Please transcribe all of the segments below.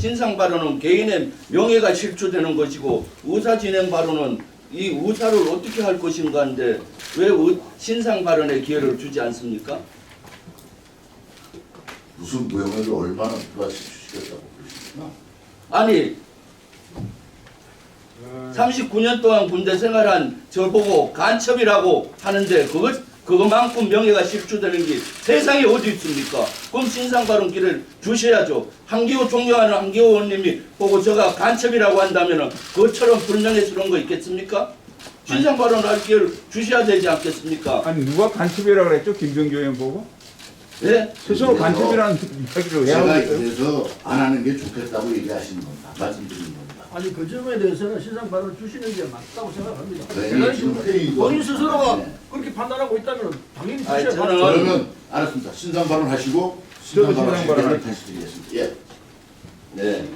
신상 발언은 개인의 명예가 실추되는 것이고 의사 진행 발언은 이 의사를 어떻게 할 것인가인데 왜 의- 신상 발언에 기회를 주지 않습니까? 무슨 무형을 얼마나 누가 실추시켰다고 그러십니까? 아니 39년 동안 군대 생활한 저 보고 간첩이라고 하는데 그것 그것만큼 명예가 실추되는 게 세상에 어디 있습니까? 그럼 신상 발언기를 주셔야죠. 한기호 존경하는 한기호 의원님이 보고 저가 간첩이라고 한다면은 그것처럼 불명예스러운 거 있겠습니까? 신상 발언할 기회를 주셔야 되지 않겠습니까? 아니 누가 간첩이라고 그랬죠? 김정규 의원 보고? 예? 스스로 간첩이라는 이야기를 왜 하고 제가 있어요? 그래서 안 하는 게 좋겠다고 얘기하시는 겁니다. 말씀드리는 겁니다. 아니 그 점에 대해서는 신상 발언 주시는 게 맞다고 생각합니다. 네, 제가 지금 본인 스스로가 네. 그렇게 판단하고 있다면 당연히 아니, 주셔야 저는-. 그러면 알았습니다. 신상 발언 하시고 저도 신상 발언 신상 발언 하시면 다시 드리겠습니다. 예. 네.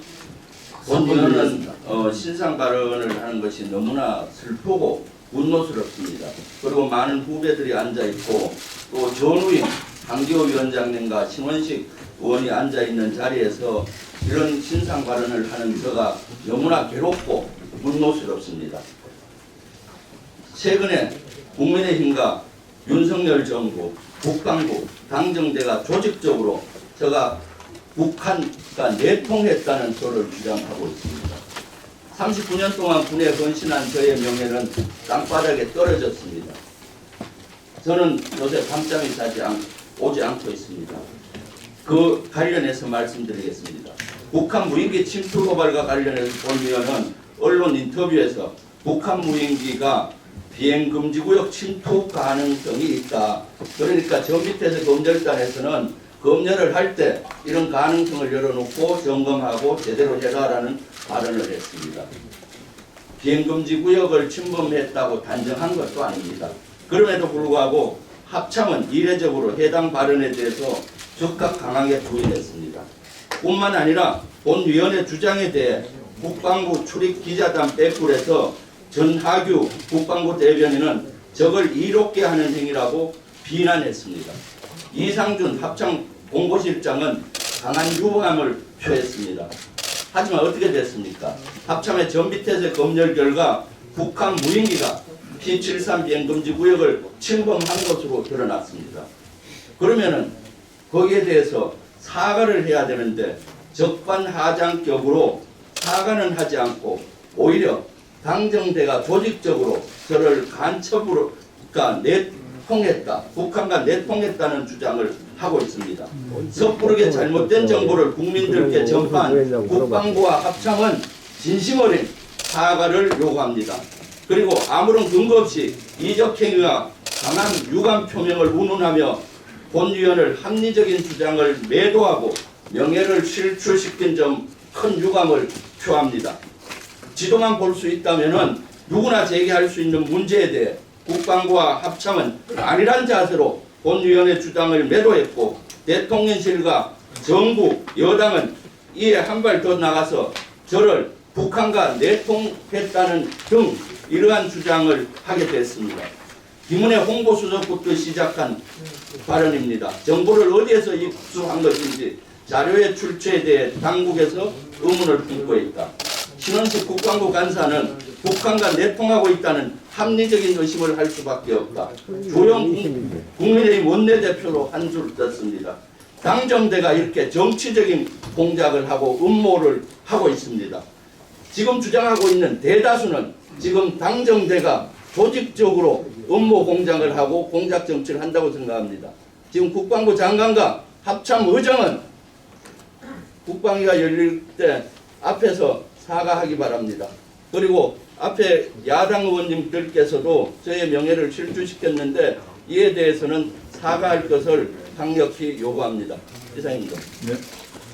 본인은. 어, 신상 발언을 하는 것이 너무나 슬프고 분노스럽습니다. 그리고 많은 후배들이 앉아 있고 또 전우인 강기호 위원장님과 신원식 의원이 앉아 있는 자리에서 이런 신상 발언을 하는 저가 너무나 괴롭고 분노스럽습니다. 최근에 국민의힘과 윤석열 정부, 국방부, 당정대가 조직적으로 저가 북한과 내통했다는 소를 주장하고 있습니다. 39년 동안 군에 헌신한 저의 명예는 땅바닥에 떨어졌습니다. 저는 요새 밤잠이 자지 않, 오지 않고 있습니다. 그 관련해서 말씀드리겠습니다. 북한 무인기 침투 고발과 관련해서 본위원은 언론 인터뷰에서 북한 무인기가 비행 금지 구역 침투 가능성이 있다. 그러니까 저 밑에서 검열단에서는 검열을 할 때 이런 가능성을 열어놓고 점검하고 제대로 해라라는 발언을 했습니다. 비행 금지 구역을 침범했다고 단정한 것도 아닙니다. 그럼에도 불구하고 합참은 이례적으로 해당 발언에 대해서 적극 강하게 부인했습니다. 뿐만 아니라 본 위원회 주장에 대해 국방부 출입 기자단 백굴에서 전하규 국방부 대변인은 적을 이롭게 하는 행위라고 비난했습니다. 이상준 합참 공보실장은 강한 유감을 표했습니다. 하지만 어떻게 됐습니까? 합참의 전 밑에서 검열 결과 북한 무인기가 P-73 비행 금지 구역을 침범한 것으로 드러났습니다. 그러면은 거기에 대해서 사과를 해야 되는데 적반하장격으로 사과는 하지 않고 오히려 당정대가 조직적으로 저를 간첩으로 그러니까 내통했다 북한과 내통했다는 주장을 하고 있습니다. 섣부르게 잘못된 정보를 국민들께 전파한 국방부와 합참은 진심 어린 사과를 요구합니다. 그리고 아무런 근거 없이 이적 행위와 강한 유감 표명을 운운하며 본위원을 합리적인 주장을 매도하고 명예를 실추시킨 점 큰 유감을 표합니다. 지도만 볼 수 있다면은 누구나 제기할 수 있는 문제에 대해 국방부와 합참은 아니란 자세로 본위원의 주장을 매도했고 대통령실과 정부 여당은 이에 한 발 더 나가서 저를 북한과 내통했다는 등 이러한 주장을 하게 됐습니다. 김은혜 홍보수석부터 시작한 발언입니다. 정보를 어디에서 입수한 것인지 자료의 출처에 대해 당국에서 의문을 품고 있다. 신원식 국방부 간사는 북한과 내통하고 있다는 합리적인 의심을 할 수밖에 없다. 조영 국- 국민의힘 원내대표로 한 줄 떴습니다. 당정대가 이렇게 정치적인 공작을 하고 음모를 하고 있습니다. 지금 주장하고 있는 대다수는 지금 당정대가 조직적으로 음모 공작을 하고 공작 정치를 한다고 생각합니다. 지금 국방부 장관과 합참 의장은 국방위가 열릴 때 앞에서 사과하기 바랍니다. 그리고 앞에 야당 의원님들께서도 저의 명예를 실추시켰는데 이에 대해서는 사과할 것을 강력히 요구합니다. 이상입니다. 네.